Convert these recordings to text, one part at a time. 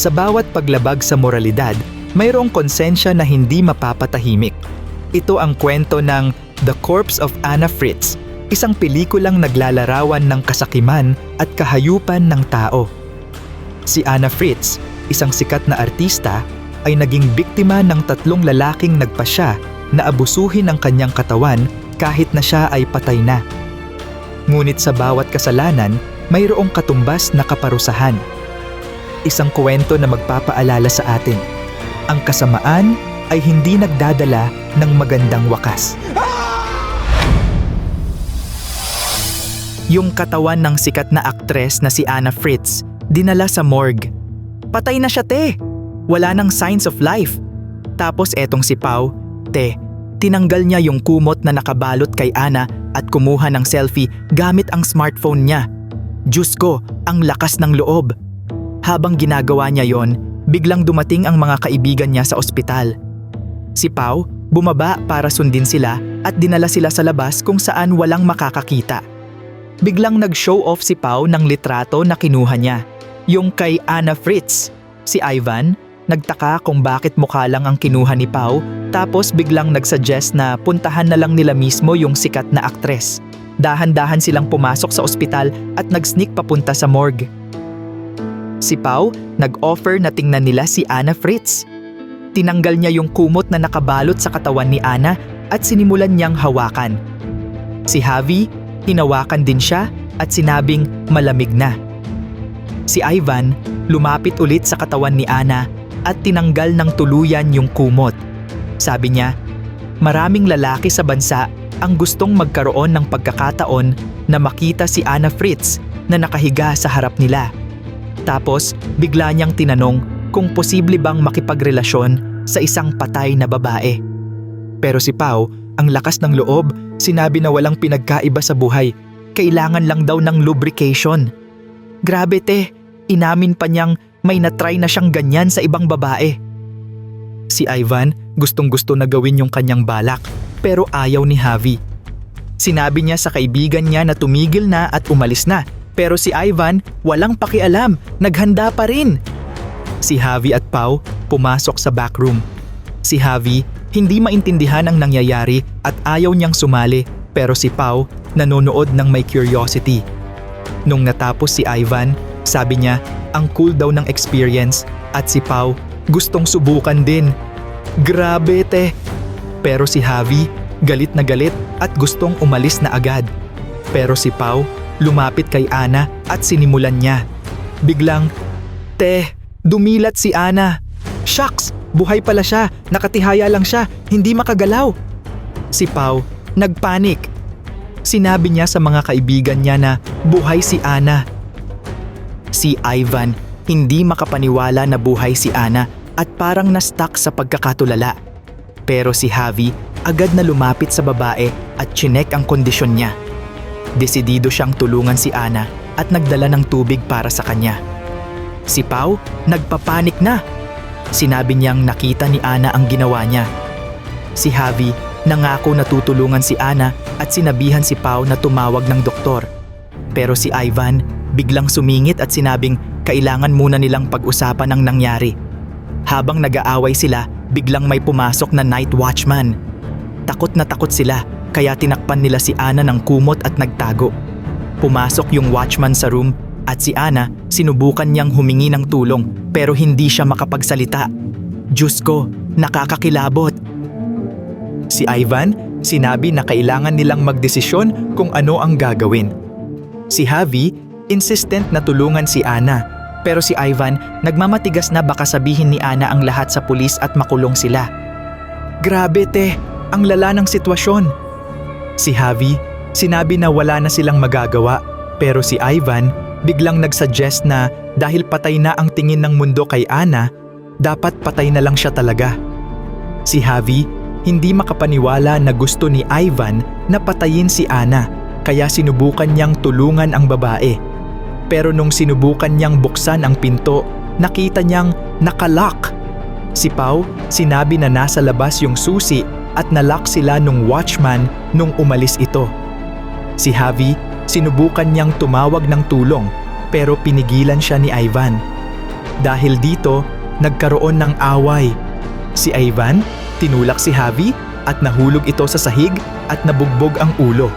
Sa bawat paglabag sa moralidad, mayroong konsensya na hindi mapapatahimik. Ito ang kwento ng The Corpse of Anna Fritz, isang pelikulang naglalarawan ng kasakiman at kahayupan ng tao. Si Anna Fritz, isang sikat na artista, ay naging biktima ng tatlong lalaking nagpasya na abusuhin ang kanyang katawan kahit na siya ay patay na. Ngunit sa bawat kasalanan, mayroong katumbas na kaparusahan. Isang kwento na magpapaalala sa atin. Ang kasamaan ay hindi nagdadala ng magandang wakas. Yung katawan ng sikat na aktres na si Anna Fritz, dinala sa morgue. Patay na siya, te! Wala nang signs of life. Tapos etong si Pau, te, tinanggal niya yung kumot na nakabalot kay Ana at kumuha ng selfie gamit ang smartphone niya. Diyos ko, ang lakas ng loob. Habang ginagawa niya yon, biglang dumating ang mga kaibigan niya sa ospital. Si Pau, bumaba para sundin sila at dinala sila sa labas kung saan walang makakakita. Biglang nag-show off si Pau ng litrato na kinuha niya, yung kay Anna Fritz. Si Ivan, nagtaka kung bakit mukha lang ang kinuha ni Pau tapos biglang nagsuggest na puntahan na lang nila mismo yung sikat na aktres. Dahan-dahan silang pumasok sa ospital at nag-sneak papunta sa morgue. Si Pau nag-offer na tingnan nila si Anna Fritz. Tinanggal niya yung kumot na nakabalot sa katawan ni Anna at sinimulan niyang hawakan. Si Javi, hinawakan din siya at sinabing malamig na. Si Ivan, lumapit ulit sa katawan ni Anna at tinanggal ng tuluyan yung kumot. Sabi niya, maraming lalaki sa bansa ang gustong magkaroon ng pagkakataon na makita si Anna Fritz na nakahiga sa harap nila. Tapos bigla niyang tinanong kung posible bang makipagrelasyon sa isang patay na babae. Pero si Pau, ang lakas ng loob, sinabi na walang pinagkaiba sa buhay. Kailangan lang daw ng lubrication. Grabe te, inamin pa niyang may natry na siyang ganyan sa ibang babae. Si Ivan gustong gusto na gawin yung kanyang balak pero ayaw ni Javi. Sinabi niya sa kaibigan niya na tumigil na at umalis na pero si Ivan walang pakialam, naghanda pa rin. Si Javi at Pau pumasok sa back room. Si Javi hindi maintindihan ang nangyayari at ayaw niyang sumali pero si Pau nanonood ng may curiosity. Nung natapos si Ivan, sabi niya ang cool daw ng experience at si Pau gustong subukan din. Grabe te! Pero si Javi galit na galit at gustong umalis na agad. Pero si Pau lumapit kay Ana at sinimulan niya. Biglang, Te, dumilat si Ana. Shucks! Buhay pala siya, nakatihaya lang siya, hindi makagalaw. Si Pau, nagpanik. Sinabi niya sa mga kaibigan niya na buhay si Ana. Si Ivan, hindi makapaniwala na buhay si Ana at parang na-stuck sa pagkakatulala. Pero si Javi agad na lumapit sa babae at chinek ang kondisyon niya. Desidido siyang tulungan si Ana at nagdala ng tubig para sa kanya. Si Pau nagpapanik na. Sinabi niyang nakita ni Ana ang ginawa niya. Si Javi nangako na tutulungan si Ana at sinabihan si Pau na tumawag ng doktor. Pero si Ivan biglang sumingit at sinabing kailangan muna nilang pag-usapan ang nangyari. Habang nag-aaway sila, biglang may pumasok na night watchman. Takot na takot sila kaya tinakpan nila si Ana ng kumot at nagtago. Pumasok yung watchman sa room at si Ana sinubukan niyang humingi ng tulong pero hindi siya makapagsalita. Diyos ko, nakakakilabot. Si Ivan sinabi na kailangan nilang magdesisyon kung ano ang gagawin. Si Javi insistent na tulungan si Ana pero si Ivan nagmamatigas na baka sabihin ni Ana ang lahat sa pulis at makulong sila. Grabe te, ang lala ng sitwasyon. Si Javi sinabi na wala na silang magagawa pero si Ivan biglang nagsuggest na dahil patay na ang tingin ng mundo kay Ana, dapat patay na lang siya talaga. Si Javi hindi makapaniwala na gusto ni Ivan na patayin si Ana kaya sinubukan niyang tulungan ang babae. Pero nung sinubukan niyang buksan ang pinto, nakita niyang nakalock. Si Pau sinabi na nasa labas yung susi at nalock sila nung watchman nung umalis ito. Si Javi sinubukan niyang tumawag ng tulong pero pinigilan siya ni Ivan. Dahil dito, nagkaroon ng away. Si Ivan, tinulak si Javi at nahulog ito sa sahig at nabugbog ang ulo.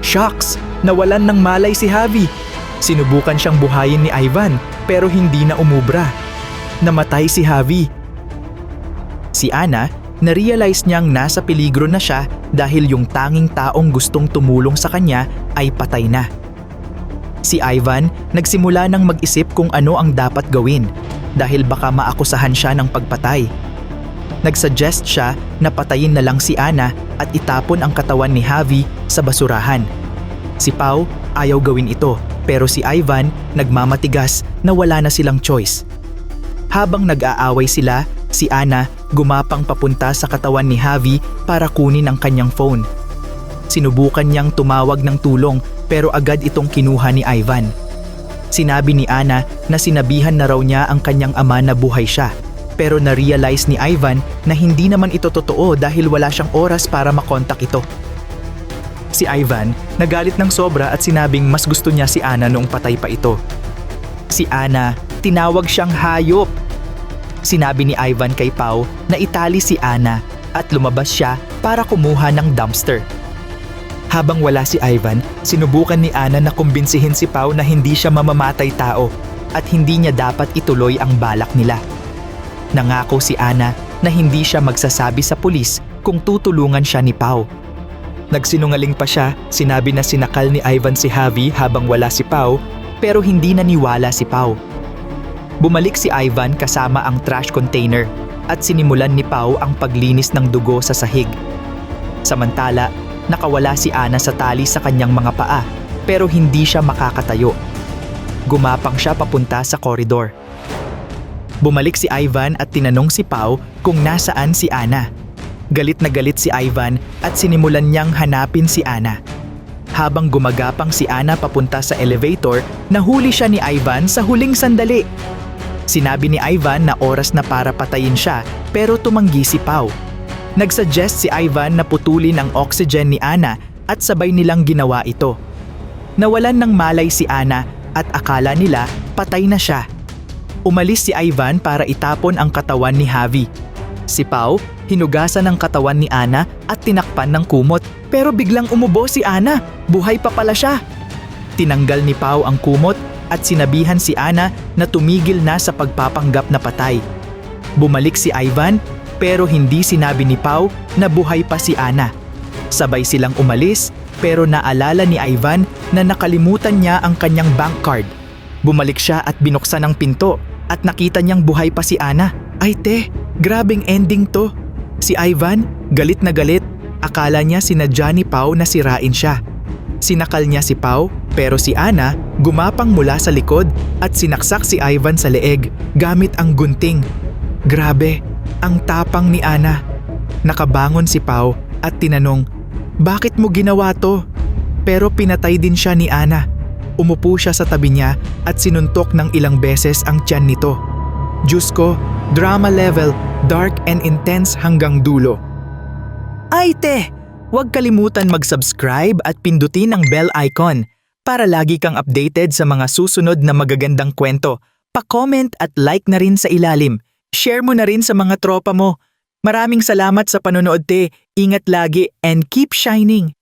Shocks! Nawalan ng malay si Javi. Sinubukan siyang buhayin ni Ivan pero hindi na umubra. Namatay si Javi. Si Ana, na-realize niyang nasa peligro na siya dahil yung tanging taong gustong tumulong sa kanya ay patay na. Si Ivan nagsimula ng mag-isip kung ano ang dapat gawin dahil baka maakusahan siya ng pagpatay. Nagsuggest siya na patayin na lang si Ana at itapon ang katawan ni Javi sa basurahan. Si Pau ayaw gawin ito pero si Ivan nagmamatigas na wala na silang choice. Habang nag-aaway sila, si Ana gumapang papunta sa katawan ni Javi para kunin ang kanyang phone. Sinubukan niyang tumawag ng tulong pero agad itong kinuha ni Ivan. Sinabi ni Ana na sinabihan na raw niya ang kanyang ama na buhay siya. Pero na-realize ni Ivan na hindi naman ito totoo dahil wala siyang oras para makontak ito. Si Ivan nagalit ng sobra at sinabing mas gusto niya si Ana noong patay pa ito. Si Ana, tinawag siyang hayop. Sinabi ni Ivan kay Pau na itali si Ana at lumabas siya para kumuha ng dumpster. Habang wala si Ivan, sinubukan ni Ana na kumbinsihin si Pau na hindi siya mamamatay tao at hindi niya dapat ituloy ang balak nila. Nangako si Ana na hindi siya magsasabi sa pulis kung tutulungan siya ni Pau. Nagsinungaling pa siya, sinabi na sinakal ni Ivan si Javi habang wala si Pau pero hindi naniwala si Pau. Bumalik si Ivan kasama ang trash container at sinimulan ni Pau ang paglinis ng dugo sa sahig. Samantala, nakawala si Ana sa tali sa kanyang mga paa pero hindi siya makakatayo. Gumapang siya papunta sa koridor. Bumalik si Ivan at tinanong si Pau kung nasaan si Ana. Galit na galit si Ivan at sinimulan niyang hanapin si Ana. Habang gumagapang si Ana papunta sa elevator, nahuli siya ni Ivan sa huling sandali. Sinabi ni Ivan na oras na para patayin siya pero tumanggi si Pau. Nagsuggest si Ivan na putulin ang oxygen ni Ana at sabay nilang ginawa ito. Nawalan ng malay si Ana at akala nila patay na siya. Umalis si Ivan para itapon ang katawan ni Javi. Si Pau, hinugasan ang katawan ni Ana at tinakpan ng kumot pero biglang umubo si Ana. Buhay pa pala siya. Tinanggal ni Pau ang kumot at sinabihan si Ana na tumigil na sa pagpapanggap na patay. Bumalik si Ivan pero hindi sinabi ni Pau na buhay pa si Ana. Sabay silang umalis pero naalala ni Ivan na nakalimutan niya ang kanyang bank card. Bumalik siya at binuksan ang pinto at nakita niyang buhay pa si Ana. Ay te, grabing ending to. Si Ivan, galit na galit. Akala niya sinadya ni Pau na sirain siya. Sinakal niya si Pau pero si Ana gumapang mula sa likod at sinaksak si Ivan sa leeg gamit ang gunting. Grabe, ang tapang ni Ana. Nakabangon si Pau at tinanong, Bakit mo ginawa to? Pero pinatay din siya ni Ana. Umupo siya sa tabi niya at sinuntok ng ilang beses ang tiyan nito. Diyos ko, drama level, dark and intense hanggang dulo. Ay te, huwag kalimutan mag-subscribe at pindutin ang bell icon para lagi kang updated sa mga susunod na magagandang kwento. Pa-comment at like na rin sa ilalim. Share mo na rin sa mga tropa mo. Maraming salamat sa panonood te. Ingat lagi and keep shining.